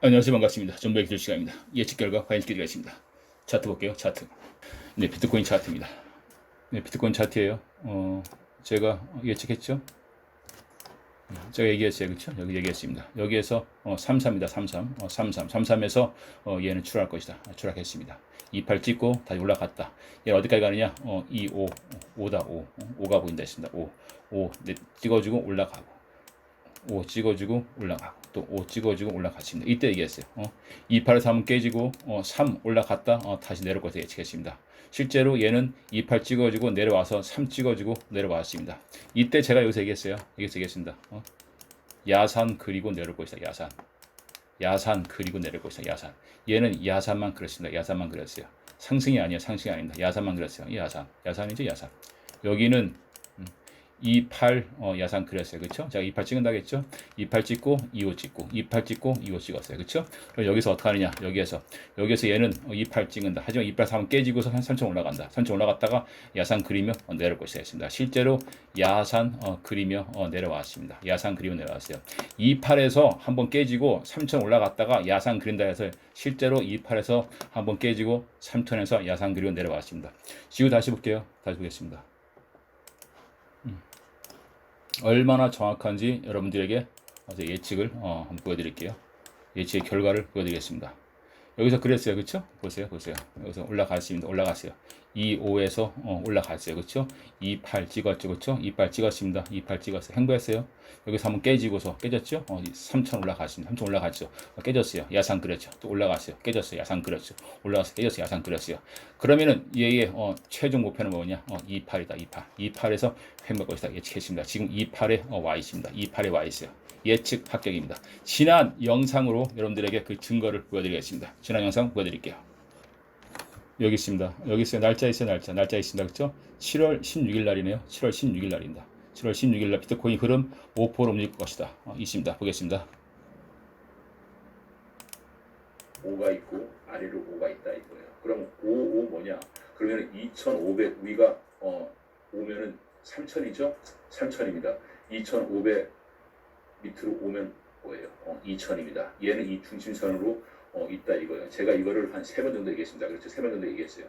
안녕하세요 반갑습니다. 전부의 기술 시간입니다. 예측 결과 과연 기대가 있습니다. 차트 볼게요. 차트. 네 비트코인 차트입니다. 네 비트코인 차트예요. 어 제가 예측했죠. 제가 얘기했어요, 그렇죠? 여기 얘기했습니다. 여기에서 어, 33입니다, 33, 어, 33, 33에서 어, 얘는 추락할 것이다, 아, 추락했습니다. 28 찍고 다시 올라갔다. 얘 어디까지 가느냐? 어, 2, 5, 5다, 5, 5가 보인다 했습니다. 5, 5, 네, 찍어주고 올라가고, 5 찍어주고 올라가고, 또 5 찍어주고 올라갔습니다. 이때 얘기했어요. 어, 28에서 한번 깨지고, 어, 3 올라갔다, 어, 다시 내려올 것을 예측했습니다. 실제로 얘는 28 찍어주고 내려와서 3 찍어주고 내려왔습니다. 이때 제가 여기서 얘기했어요. 여기서 얘기했습니다. 어? 야산 그리고 내려올 것이다. 야산. 야산 그리고 내려올 것이다. 야산. 얘는 야산만 그렸습니다. 야산만 그렸어요. 상승이 아니에요. 상승이 아닙니다. 야산만 그렸어요. 야산. 야산이죠. 야산. 여기는 28 어, 야산 그렸어요. 그렇죠? 제가 28 찍는다겠죠? 28 찍고 25 찍고 28 찍고 25 찍었어요. 그렇죠? 그럼 여기서 어떻게 하느냐? 여기에서 여기에서 얘는 어, 28 찍는다. 하지만 28 3 깨지고서 한 3천 올라간다. 3천 올라갔다가 야산 그리며 어, 내려올 것이다 했습니다. 실제로 야산 어, 그리며 어, 내려왔습니다. 야산 그리며 내려왔어요. 28에서 한번 깨지고 3천 올라갔다가 야산 그린다 해서 실제로 28에서 한번 깨지고 3천에서 야산 그리고 내려왔습니다. 지우 다시 볼게요. 다시 보겠습니다. 얼마나 정확한지 여러분들에게 어제 예측을 어, 한번 보여드릴게요. 예측의 결과를 보여드리겠습니다. 여기서 그랬어요, 그렇죠? 보세요, 보세요. 여기서 올라갔습니다. 올라갔어요. 2, 5에서 어, 올라갔어요, 그렇죠? 2, 8 찍었죠, 그렇죠? 2, 8 찍었습니다. 2, 8 찍었어요. 행보했어요. 여기서 한번 깨지고서 깨졌죠? 어, 3천 올라갔습니다. 3천 올라갔죠? 어, 깨졌어요. 야상 그렸죠. 또 올라갔어요. 깨졌어요. 야상 그렸죠. 올라갔어요. 깨졌어요. 야상 그렸어요. 그러면은 얘의 어, 최종 목표는 뭐냐? 어, 2, 8이다. 2, 8. 2, 8에서 횡보 것이다. 예측했습니다. 지금 2, 8에 어, 와 있습니다. 2, 8에 와 있어요. 예측 합격입니다. 지난 영상으로 여러분들에게 그 증거를 보여드리겠습니다. 지난 영상 보여드릴게요. 여기 있습니다. 여기 있어요. 날짜 있어요. 날짜. 날짜 있습니다. 그렇죠? 7월 16일 날이네요. 7월 16일 날입니다. 7월 16일 날 비트코인 흐름 5%로 움직일 것이다. 어, 있습니다. 보겠습니다. 5가 있고 아래로 5가 있다 이거예요. 그럼 5, 5 뭐냐? 그러면 2,500 위가 어 오면은 3,000이죠? 3,000입니다. 2,500 밑으로 오면 뭐예요? 어 2,000입니다. 얘는 이 중심선으로 어 있다 이거예요. 제가 이거를 한 세 번 정도 얘기했습니다. 그렇죠? 세 번 정도 얘기했어요.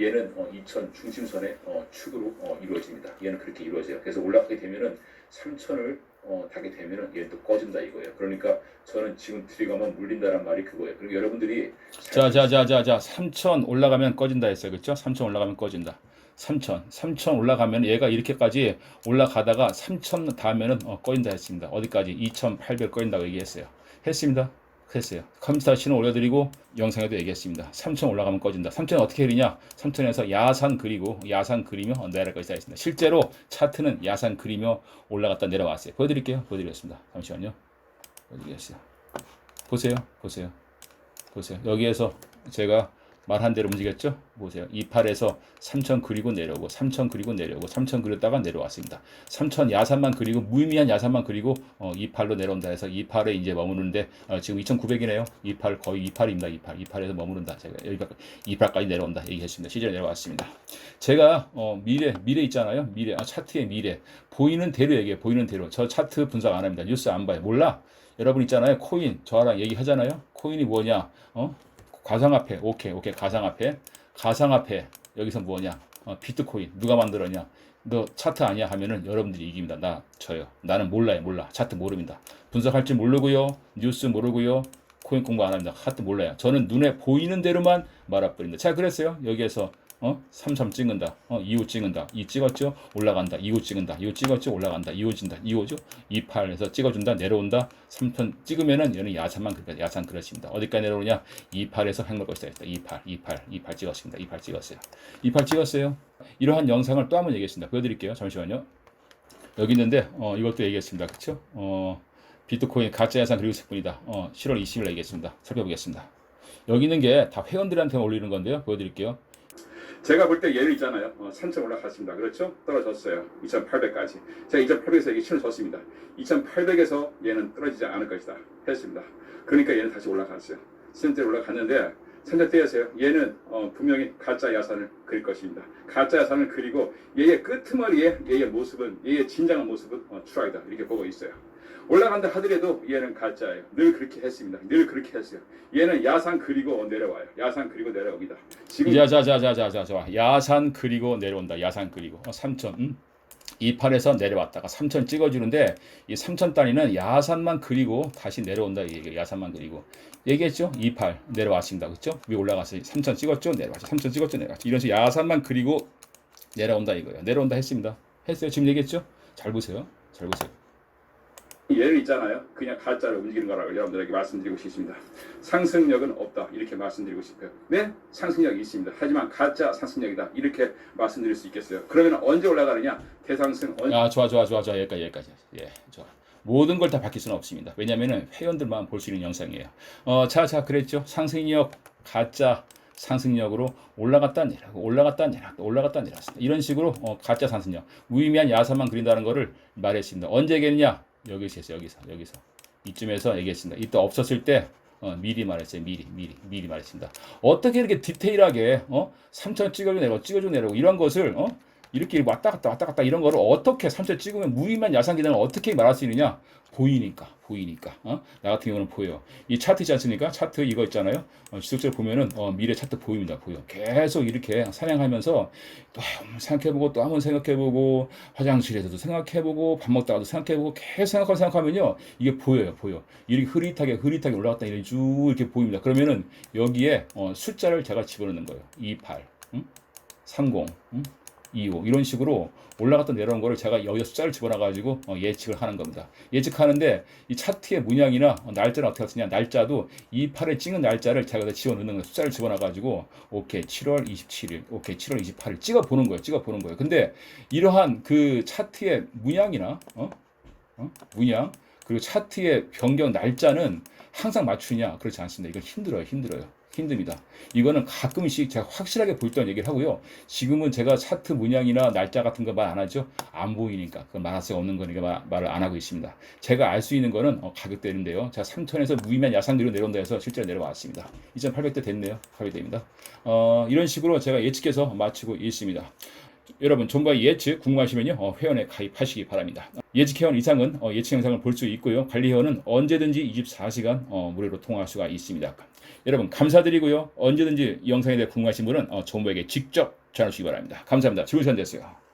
얘는 어 2,000 중심선의 어 축으로 어 이루어집니다. 얘는 그렇게 이루어져요. 그래서 올라가게 되면은 3,000을 어, 닿게 되면은 얘는 또 꺼진다 이거예요. 그러니까 저는 지금 들어가면 물린다는 말이 그거예요. 그리고 여러분들이 자, 자, 자, 자, 자, 3천 올라가면 꺼진다 했어요. 그렇죠? 3천 올라가면 꺼진다. 3천, 3천 올라가면 얘가 이렇게까지 올라가다가 3천 닿으면은 어, 꺼진다 했습니다. 어디까지? 2,800 꺼진다고 얘기했어요. 했습니다. 했어요. 컴퓨터 신호 올려드리고 영상에도 얘기했습니다. 3천 올라가면 꺼진다. 3천 어떻게 그리냐? 3천에서 야산 그리고 야산 그리며 내려갈 것이다 했습니다. 실제로 차트는 야산 그리며 올라갔다 내려왔어요. 보여드릴게요. 보여드리겠습니다. 잠시만요. 보여드리겠어요. 보세요. 보세요. 보세요. 여기에서 제가 말한 대로 움직였죠? 보세요. 28에서 3천 그리고 내려오고 3천 그리고 내려오고 3천 그렸다가 내려왔습니다. 3천 야산만 그리고 무의미한 야산만 그리고 어, 28로 내려온다 해서 28에 이제 머무르는데 어, 지금 2,900이네요. 28 거의 28입니다. 28. 28에서 머무른다. 제가 여기 28까지 내려온다 얘기했습니다. 실제로 내려왔습니다. 제가 어, 미래 미래 있잖아요. 미래 아, 차트의 미래 보이는 대로 얘기해. 보이는 대로. 저 차트 분석 안 합니다. 뉴스 안 봐요. 몰라. 여러분 있잖아요. 코인 저랑 얘기하잖아요. 코인이 뭐냐? 어? 가상화폐. 오케이. 오케이. 가상화폐. 가상화폐. 여기서 뭐냐? 어, 비트코인. 누가 만들었냐? 너 차트 아니야 하면은 여러분들이 이깁니다. 나 저요. 나는 몰라요. 몰라. 차트 모릅니다. 분석할 줄 모르고요. 뉴스 모르고요. 코인 공부 안 합니다. 하트 몰라요. 저는 눈에 보이는 대로만 말아버립니다. 제가 그랬어요. 여기에서 어? 33 찍는다. 어? 25 찍는다. 2 찍었죠? 올라간다. 25 찍는다. 25 찍었죠? 올라간다. 25 진다. 25죠? 28에서 찍어준다. 내려온다. 3편 찍으면은 얘는 야산만 그러니까 야산 그렇습니다. 어디까지 내려오냐? 28에서 횡물 것이다. 했다. 28, 28, 28 찍었습니다. 28 찍었어요. 28 찍었어요. 이러한 영상을 또 한번 얘기했습니다. 보여드릴게요. 잠시만요. 여기 있는데 어, 이것도 얘기했습니다. 그렇죠? 어, 비트코인 가짜 야산 그리고 색분이다. 어, 7월 20일 얘기했습니다. 살펴보겠습니다. 여기 있는 게 다 회원들한테 올리는 건데요. 보여드릴게요. 제가 볼 때 얘는 있잖아요. 어, 3천 올라갔습니다. 그렇죠? 떨어졌어요. 2,800까지. 제가 2,800에서 여기 신을 줬습니다. 2,800에서 얘는 떨어지지 않을 것이다. 했습니다. 그러니까 얘는 다시 올라갔어요. 실제 올라갔는데 생각되세요? 얘는 어, 분명히 가짜 야산을 그릴 것입니다. 가짜 야산을 그리고 얘의 끄트머리에 얘의 모습은 얘의 진정한 모습은 어, 추락이다 이렇게 보고 있어요. 올라간다 하더라도 얘는 가짜예요. 늘 그렇게 했습니다. 늘 그렇게 했어요. 얘는 야산 그리고 내려와요. 야산 그리고 내려옵니다. 지금 자자자자자자 자 야산 그리고 내려온다. 야산 그리고 어, 3천 음? 28에서 내려왔다가 3천 찍어주는데 이 3천 단위는 야산만 그리고 다시 내려온다 이 얘기예요. 야산만 그리고 얘기했죠? 28 내려왔습니다. 그렇죠? 위에 올라가서 3천 찍었죠? 내려왔죠. 3천 찍었죠? 내려왔죠. 이런 식으로 야산만 그리고 내려온다 이거예요. 내려온다 했습니다. 했어요. 지금 얘기했죠? 잘 보세요. 잘 보세요. 얘는 있잖아요. 그냥 가짜로 움직이는 거라고 여러분들에게 말씀드리고 싶습니다. 상승력은 없다. 이렇게 말씀드리고 싶어요. 네, 상승력이 있습니다. 하지만 가짜 상승력이다. 이렇게 말씀드릴 수 있겠어요. 그러면 언제 올라가느냐? 대상승 언제 야 좋아 좋아 좋아 좋아 여기까지 여기까지 예 좋아 모든 걸 다 바뀔 수는 없습니다 왜냐면은 회원들만 볼 수 있는 영상이에요 어 자 자 그랬죠 상승력 가짜 상승력으로 올라갔다 내려가고 올라갔다 내려가고 올라갔다 내려갔습니다 이런 식으로 어, 가짜 상승력 무의미한 야산만 그린다는 거를 말했습니다 언제 얘기했냐 여기서 했어요 여기서 여기서 이쯤에서 얘기했습니다 이때 없었을 때 어, 미리 말했어요. 미리, 미리, 미리 말했습니다. 어떻게 이렇게 디테일하게 어? 3천 찍어주고 내려오고 찍어주고 내려오고 이런 것을 어? 이렇게 왔다 갔다 왔다 갔다 이런 거를 어떻게 3천 찍으면 무의미한 야상 기능을 어떻게 말할 수 있느냐? 보이니까, 보이니까. 어? 나 같은 경우는 보여요. 이 차트 있지 않습니까? 차트 이거 있잖아요. 어, 지속적으로 보면은 어, 미래 차트 보입니다. 보여. 계속 이렇게 사냥하면서 또 한번 생각해보고 또 한번 생각해보고 화장실에서도 생각해보고 밥 먹다가도 생각해보고 계속 생각하고 생각하면요 이게 보여요, 보여. 이렇게 흐릿하게 흐릿하게 올라갔다 이렇게 쭉 이렇게 보입니다. 그러면은 여기에 어, 숫자를 제가 집어넣는 거예요. 28, 응? 30, 응? 25 이런 식으로 올라갔다 내려온 거를 제가 여기에 숫자를 집어넣어 가지고 어, 예측을 하는 겁니다. 예측하는데 이 차트의 문양이나 어, 날짜는 어떻게 하느냐 날짜도 28을 찍은 날짜를 제가 집어넣는 거예요. 숫자를 집어넣어 가지고 오케이 7월 27일 오케이 7월 28일 찍어 보는 거예요. 찍어 보는 거예요. 근데 이러한 그 차트의 문양이나 어? 어? 문양 그리고 차트의 변경 날짜는 항상 맞추냐 그렇지 않습니다. 이건 힘들어요. 힘들어요. 힘듭니다. 이거는 가끔씩 제가 확실하게 볼 때는 얘기를 하고요. 지금은 제가 차트 문양이나 날짜 같은 거 말 안 하죠. 안 보이니까 그건 말할 수가 없는 거니까 말- 말을 안 하고 있습니다. 제가 알 수 있는 거는 어, 가격대인데요. 제가 3톤에서 무의미한 야상대로 내려온다 해서 실제로 내려왔습니다. 2,800대 됐네요. 가격대입니다. 어, 이런 식으로 제가 예측해서 마치고 있습니다. 여러분 정보의 예측 궁금하시면요 어, 회원에 가입하시기 바랍니다. 예측 회원 이상은 어, 예측 영상을 볼 수 있고요. 관리 회원은 언제든지 24시간 어, 무료로 통화할 수가 있습니다. 여러분 감사드리고요. 언제든지 이 영상에 대해 궁금하신 분은 어, 정보에게 직접 전화 주시기 바랍니다. 감사합니다. 즐거운 시간 되세요.